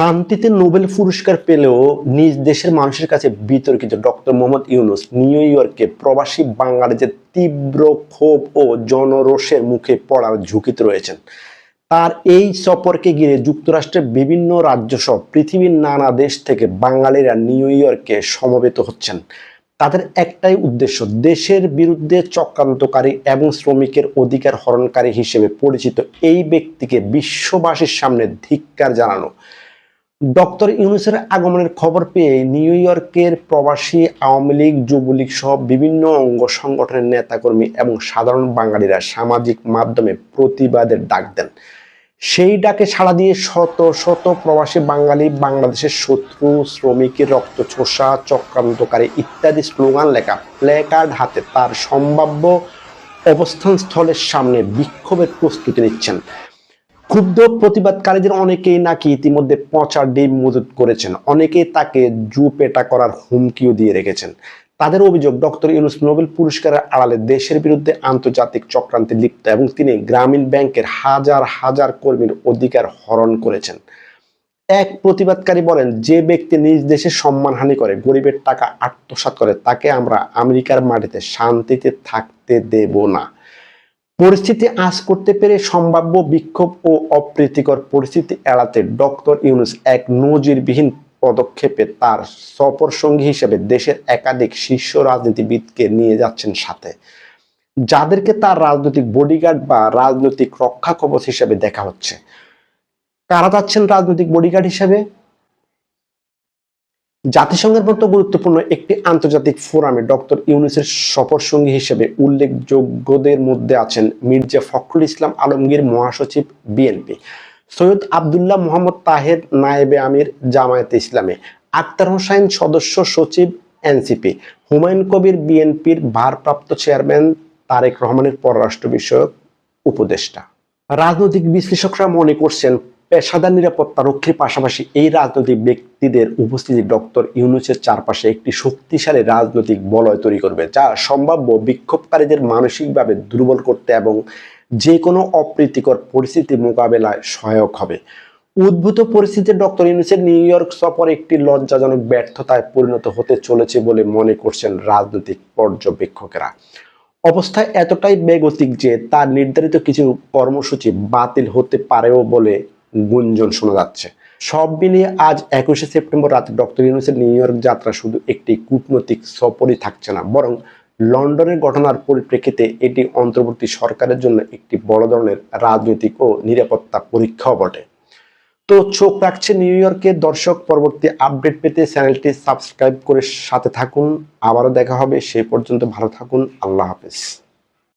শান্তিতে নোবেল পুরস্কার পেলেও নিজ দেশের মানুষের কাছে বিতর্কিত ডক্টর মোহাম্মদ ইউনুস নিউ ইয়র্কে প্রবাসী বাঙালিদের তীব্র ক্ষোভ ও জনরোষের মুখে পড়ার ঝুঁকিতে রয়েছেন। তার এই সফরকে ঘিরে যুক্তরাষ্ট্রের বিভিন্ন রাজ্য সহ পৃথিবীর নানা দেশ থেকে বাঙালিরা নিউ ইয়র্কে সমবেত হচ্ছেন। তাদের একটাই উদ্দেশ্য, দেশের বিরুদ্ধে চক্রান্তকারী এবং শ্রমিকের অধিকার হরণকারী হিসেবে পরিচিত এই ব্যক্তিকে বিশ্ববাসীর সামনে ধিক্কার জানানো। ডক্টর ইউনুসের আগমনের খবর পেয়ে নিউ ইয়র্কের প্রবাসী আওয়ামী লীগ, যুবলীগ সহ বিভিন্ন অঙ্গ সংগঠনের নেতাকর্মী এবং সাধারণ বাঙালিরা সামাজিক মাধ্যমে প্রতিবাদের ডাক দেন। সেই ডাকে সাড়া দিয়ে শত শত প্রবাসী বাঙালি বাংলাদেশের শত্রু শ্রমিকের রক্ত ছোষা চক্রান্তকারী ইত্যাদি স্লোগান লেখা প্ল্যাকার্ড হাতে তার সম্ভাব্য অবস্থান স্থলের সামনে বিক্ষোভের প্রস্তুতি নিচ্ছেন। ক্ষুব্ধ প্রতিবাদকারীদের অনেকেই নাকি ইতিমধ্যে পচা ডিম মজুত করেছেন। অনেকেই তাকে জু পেটা করার হুমকিও দিয়ে রেখেছেন। তাদের অভিযোগ, ডক্টর ইউনুস নোবেল পুরস্কারের আড়ালে দেশের বিরুদ্ধে আন্তর্জাতিক চক্রান্তে লিপ্ত এবং তিনি গ্রামীণ ব্যাংকের হাজার হাজার কর্মীর অধিকার হরণ করেছেন। এক প্রতিবাদকারী বলেন, যে ব্যক্তি নিজ দেশে সম্মানহানি করে, গরিবের টাকা আত্মসাৎ করে, তাকে আমরা আমেরিকার মাটিতে শান্তিতে থাকতে দেব না। পরিস্থিতি আজ করতে পেরে সম্ভাব্য বিক্ষোভ ও অপ্রীতিকর পরিস্থিতি এড়াতে ডক্টর ইউনুস এক নজিরবিহীন পদক্ষেপে তার সফর সঙ্গী হিসেবে দেশের একাধিক শীর্ষ রাজনীতিবিদকে নিয়ে যাচ্ছেন সাথে। যাদেরকে তার রাজনৈতিক বডিগার্ড বা রাজনৈতিক রক্ষা কবচ হিসেবে দেখা হচ্ছে। কারা যাচ্ছেন রাজনৈতিক বডিগার্ড হিসেবে? জাতিসংঘের মতো গুরুত্বপূর্ণ একটি আন্তর্জাতিক ফোরামে ডক্টর ইউনুসের সফর সঙ্গী হিসেবে উল্লেখযোগ্যদের মধ্যে আছেন মির্জা ফখরুল ইসলাম আলমগীর মহাসচিব বিএনপি, সৈয়দ আবদুল্লাহ মোহাম্মদ তাহের নায়েবে আমির জামায়াতে ইসলামী, আক্তার হোসাইন সদস্য সচিব এনসিপি, হুমায়ুন কবির বিএনপির ভারপ্রাপ্ত চেয়ারম্যান তারেক রহমানের পররাষ্ট্র বিষয়ক উপদেষ্টা। রাজনৈতিক বিশ্লেষকরা মনে করছেন পেশাদার নিরাপত্তা রক্ষীর পাশাপাশি এই রাজনৈতিক ব্যক্তিদের উপস্থিতি ডক্টর ইউনুসের চারপাশে একটি শক্তিশালী রাজনৈতিক বলয় তৈরি করবে, যা সম্ভাব্য বিক্ষোভকারীদের মানসিকভাবে দুর্বল করতে এবং যে কোনো অপ্রীতিকর পরিস্থিতি মোকাবেলায় সহায়ক হবে। উদ্ভূত পরিস্থিতিতে ডক্টর ইউনুসের নিউ ইয়র্ক সফর একটি লজ্জাজনক ব্যর্থতায় পরিণত হতে চলেছে বলে মনে করছেন রাজনৈতিক পর্যবেক্ষকেরা। অবস্থা এতটাই বেগতিক যে তার নির্ধারিত কিছু কর্মসূচি বাতিল হতে পারেও বলে গুঞ্জন শোনা যাচ্ছে। সব মিলিয়ে আজ একুশে সেপ্টেম্বর রাতে ডক্টর ইউনুসের নিউ ইয়র্ক যাত্রা শুধু একটি কূটনৈতিক সফরই থাকছে না, বরং লন্ডনের ঘটনার পরিপ্রেক্ষিতে এটি অন্তর্বর্তী সরকারের জন্য একটি বড় ধরনের রাজনৈতিক ও নিরাপত্তা পরীক্ষাও বটে। তো চোখ রাখছে নিউ ইয়র্কের দর্শক, পরবর্তী আপডেট পেতে চ্যানেলটি সাবস্ক্রাইব করে সাথে থাকুন। আবারও দেখা হবে, সে পর্যন্ত ভালো থাকুন, আল্লাহ হাফেজ।